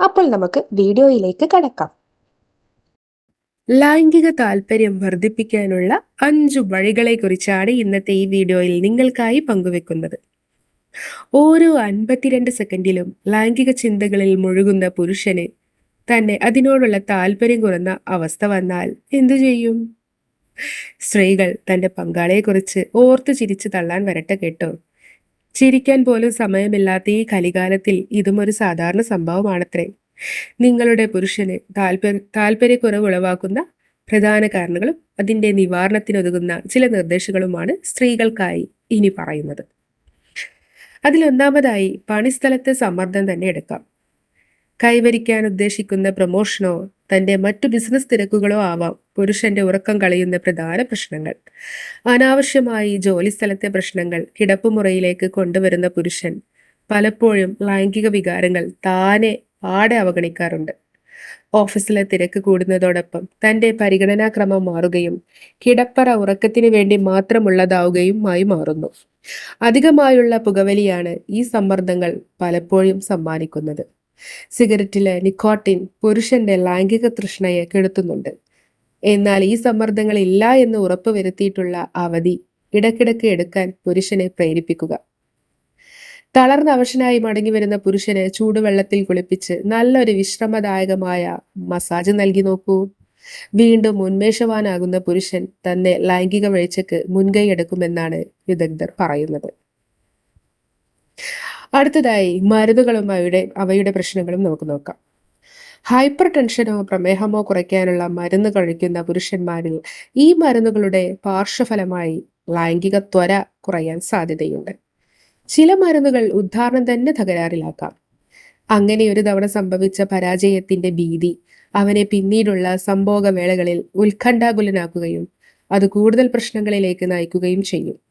അപ്പോൾ നമുക്ക് വീഡിയോയിലേക്ക് കടക്കാം. ലൈംഗിക താല്പര്യം വർദ്ധിപ്പിക്കാനുള്ള അഞ്ചു വഴികളെക്കുറിച്ചാണ് ഇന്നത്തെ ഈ വീഡിയോയിൽ നിങ്ങൾക്കായി പങ്കുവെക്കുന്നത്. ഓരോ അൻപത്തിരണ്ട് സെക്കൻഡിലും ലൈംഗിക ചിന്തകളിൽ മുഴുകുന്ന പുരുഷന് തന്നെ അതിനോടുള്ള താല്പര്യം കുറഞ്ഞ അവസ്ഥ വന്നാൽ എന്തു ചെയ്യും? സ്ത്രീകൾ തന്റെ പങ്കാളിയെക്കുറിച്ച് ഓർത്ത് ചിരിച്ചു തള്ളാൻ വരട്ടെ കേട്ടോ. ചിരിക്കാൻ പോലും സമയമില്ലാത്ത ഈ കലികാലത്തിൽ ഇതും ഒരു സാധാരണ സംഭവമാണത്രേ. നിങ്ങളുടെ പുരുഷന് താല്പര്യ താല്പര്യക്കുറവ് ഉളവാക്കുന്ന പ്രധാന കാരണങ്ങളും അതിന്റെ നിവാരണത്തിനൊതുങ്ങുന്ന ചില നിർദ്ദേശങ്ങളുമാണ് സ്ത്രീകൾക്കായി ഇനി പറയുന്നത്. അതിലൊന്നാമതായി പണിസ്ഥലത്തെ സമ്മർദ്ദം തന്നെ എടുക്കാം. കൈവരിക്കാൻ ഉദ്ദേശിക്കുന്ന പ്രൊമോഷനോ തന്റെ മറ്റു ബിസിനസ് തിരക്കുകളോ ആവാം. പുരുഷന്റെ ഉറക്കം കളയുന്ന പ്രധാന പ്രശ്നങ്ങൾ. അനാവശ്യമായി ജോലിസ്ഥലത്തെ പ്രശ്നങ്ങൾ കിടപ്പുമുറയിലേക്ക് കൊണ്ടുവരുന്ന പുരുഷൻ. പലപ്പോഴും ലൈംഗിക വികാരങ്ങൾ താനെ പാടെ അവഗണിക്കാറുണ്ട്. ഓഫീസിലെ തിരക്ക് കൂടുന്നതോടൊപ്പം തന്റെ പരിഗണനാക്രമം മാറുകയും കിടപ്പറ ഉറക്കത്തിന് വേണ്ടി മാത്രമുള്ളതാവുകയും ആയി മാറുന്നു. അധികമായുള്ള പുകവലിയാണ് ഈ സമ്മർദ്ദങ്ങൾ പലപ്പോഴും സമ്മാനിക്കുന്നത്. സിഗരറ്റിലെ നിക്കോട്ടിൻ പുരുഷന്റെ ലൈംഗിക തൃഷ്ണയെ കെടുത്തുന്നുണ്ട്. എന്നാൽ ഈ സമ്മർദ്ദങ്ങൾ ഇല്ല എന്ന് ഉറപ്പുവരുത്തിയിട്ടുള്ള അവധി ഇടക്കിടക്ക് എടുക്കാൻ പുരുഷനെ പ്രേരിപ്പിക്കുക. തളർന്ന അവശനായി മടങ്ങി വരുന്ന പുരുഷനെ ചൂടുവെള്ളത്തിൽ കുളിപ്പിച്ച് നല്ലൊരു വിശ്രമദായകമായ മസാജ് നൽകി നോക്കൂ. വീണ്ടും ഉന്മേഷവാനാകുന്ന പുരുഷൻ തന്നെ ലൈംഗിക വീഴ്ചക്ക് മുൻകൈ എടുക്കുമെന്നാണ് വിദഗ്ധർ പറയുന്നത്. അടുത്തതായി മരുന്നുകളും അവയുടെ അവയുടെ പ്രശ്നങ്ങളും നമുക്ക് നോക്കാം. ഹൈപ്പർ ടെൻഷനോ പ്രമേഹമോ കുറയ്ക്കാനുള്ള മരുന്ന് കഴിക്കുന്ന പുരുഷന്മാരിൽ ഈ മരുന്നുകളുടെ പാർശ്വഫലമായി ലൈംഗിക ത്വര കുറയാൻ സാധ്യതയുണ്ട്. ചില മരുന്നുകൾ ഉദ്ധാരണം തന്നെ തകരാറിലാക്കാം. അങ്ങനെ ഒരു തവണ സംഭവിച്ച പരാജയത്തിന്റെ ഭീതി അവനെ പിന്നീടുള്ള സംഭോഗവേളകളിൽ ഉത്കണ്ഠാകുലനാക്കുകയും അത് കൂടുതൽ പ്രശ്നങ്ങളിലേക്ക് നയിക്കുകയും ചെയ്യും.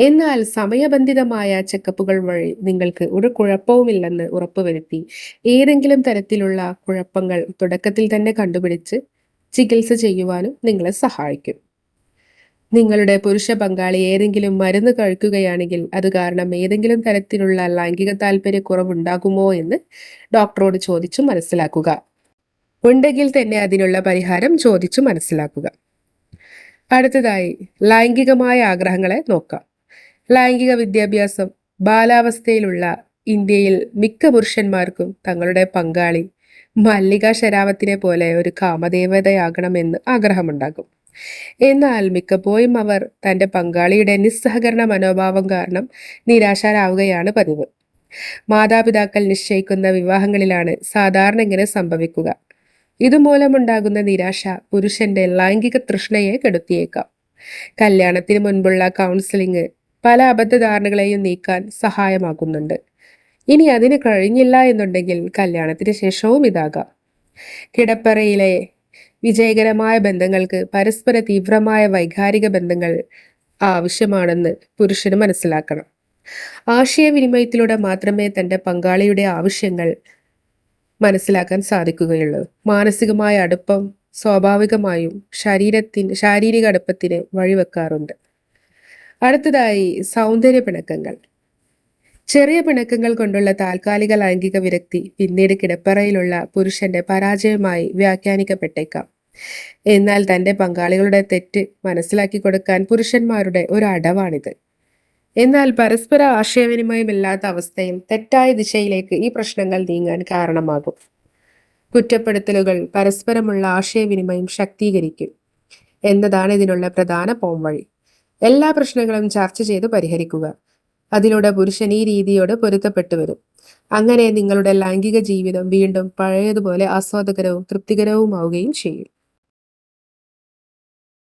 എന്നാൽ സമയബന്ധിതമായ ചെക്കപ്പുകൾ വഴി നിങ്ങൾക്ക് ഒരു കുഴപ്പവുമില്ലെന്ന് ഉറപ്പുവരുത്തി. ഏതെങ്കിലും തരത്തിലുള്ള കുഴപ്പങ്ങൾ തുടക്കത്തിൽ തന്നെ കണ്ടുപിടിച്ച് ചികിത്സ ചെയ്യുവാനും നിങ്ങളെ സഹായിക്കും. നിങ്ങളുടെ പുരുഷ പങ്കാളി ഏതെങ്കിലും മരുന്ന് കഴിക്കുകയാണെങ്കിൽ അത് കാരണം ഏതെങ്കിലും തരത്തിലുള്ള ലൈംഗിക താല്പര്യക്കുറവുണ്ടാകുമോ എന്ന് ഡോക്ടറോട് ചോദിച്ചു മനസ്സിലാക്കുക. ഉണ്ടെങ്കിൽ തന്നെ അതിനുള്ള പരിഹാരം ചോദിച്ചു മനസ്സിലാക്കുക. അടുത്തതായി ലൈംഗികമായ ആഗ്രഹങ്ങളെ നോക്കാം. ലൈംഗിക വിദ്യാഭ്യാസം ബാലാവസ്ഥയിലുള്ള ഇന്ത്യയിൽ മിക്ക പുരുഷന്മാർക്കും തങ്ങളുടെ പങ്കാളി മല്ലിക ശരാവത്തിനെ പോലെ ഒരു കാമദേവതയാകണമെന്ന് ആഗ്രഹമുണ്ടാകും. എന്നാൽ മിക്കപ്പോഴും അവർ തന്റെ പങ്കാളിയുടെ നിസ്സഹകരണ മനോഭാവം കാരണം നിരാശരാവുകയാണ് പതിവ്. മാതാപിതാക്കൾ നിശ്ചയിക്കുന്ന വിവാഹങ്ങളിലാണ് സാധാരണ ഇങ്ങനെ സംഭവിക്കുക. ഇതുമൂലമുണ്ടാകുന്ന നിരാശ പുരുഷന്റെ ലൈംഗിക തൃഷ്ണയെ കെടുത്തിയേക്കാം. കല്യാണത്തിന് മുൻപുള്ള കൗൺസിലിംഗ് പല അബദ്ധധാരണകളെയും നീക്കാൻ സഹായമാകുന്നുണ്ട്. ഇനി അതിന് കഴിഞ്ഞില്ല എന്നുണ്ടെങ്കിൽ കല്യാണത്തിന് ശേഷവും ഇതാകാം. കിടപ്പറയിലെ വിജയകരമായ ബന്ധങ്ങൾക്ക് പരസ്പര തീവ്രമായ വൈകാരിക ബന്ധങ്ങൾ ആവശ്യമാണെന്ന് പുരുഷന് മനസ്സിലാക്കണം. ആശയവിനിമയത്തിലൂടെ മാത്രമേ തന്റെ പങ്കാളിയുടെ ആവശ്യങ്ങൾ മനസ്സിലാക്കാൻ സാധിക്കുകയുള്ളൂ. മാനസികമായ അടുപ്പം സ്വാഭാവികമായും ശരീരത്തിന് ശാരീരിക അടുപ്പത്തിന് വഴിവെക്കാറുണ്ട്. അടുത്തതായി സൗന്ദര്യ പിണക്കങ്ങൾ. ചെറിയ പിണക്കങ്ങൾ കൊണ്ടുള്ള താൽക്കാലിക ലൈംഗിക വിരക്തി പിന്നീട് കിടപ്പറയിലുള്ള പുരുഷന്റെ പരാജയമായി വ്യാഖ്യാനിക്കപ്പെട്ടേക്കാം. എന്നാൽ തന്റെ പങ്കാളികളുടെ തെറ്റ് മനസ്സിലാക്കി കൊടുക്കാൻ പുരുഷന്മാരുടെ ഒരു അടവാണിത്. എന്നാൽ പരസ്പര ആശയവിനിമയമില്ലാത്ത അവസ്ഥയും തെറ്റായ ദിശയിലേക്ക് ഈ പ്രശ്നങ്ങൾ നീങ്ങാൻ കാരണമാകും. കുറ്റപ്പെടുത്തലുകൾ പരസ്പരമുള്ള ആശയവിനിമയം ശക്തീകരിക്കും എന്നതാണ് ഇതിനുള്ള പ്രധാന പോംവഴി. എല്ലാ പ്രശ്നങ്ങളും ചർച്ച ചെയ്ത് പരിഹരിക്കുക. അതിലൂടെ പുരുഷൻ ഈ രീതിയോട് പൊരുത്തപ്പെട്ടു വരും. അങ്ങനെ നിങ്ങളുടെ ലൈംഗിക ജീവിതം വീണ്ടും പഴയതുപോലെ ആസ്വാദകരവും തൃപ്തികരവുമാവുകയും ചെയ്യും.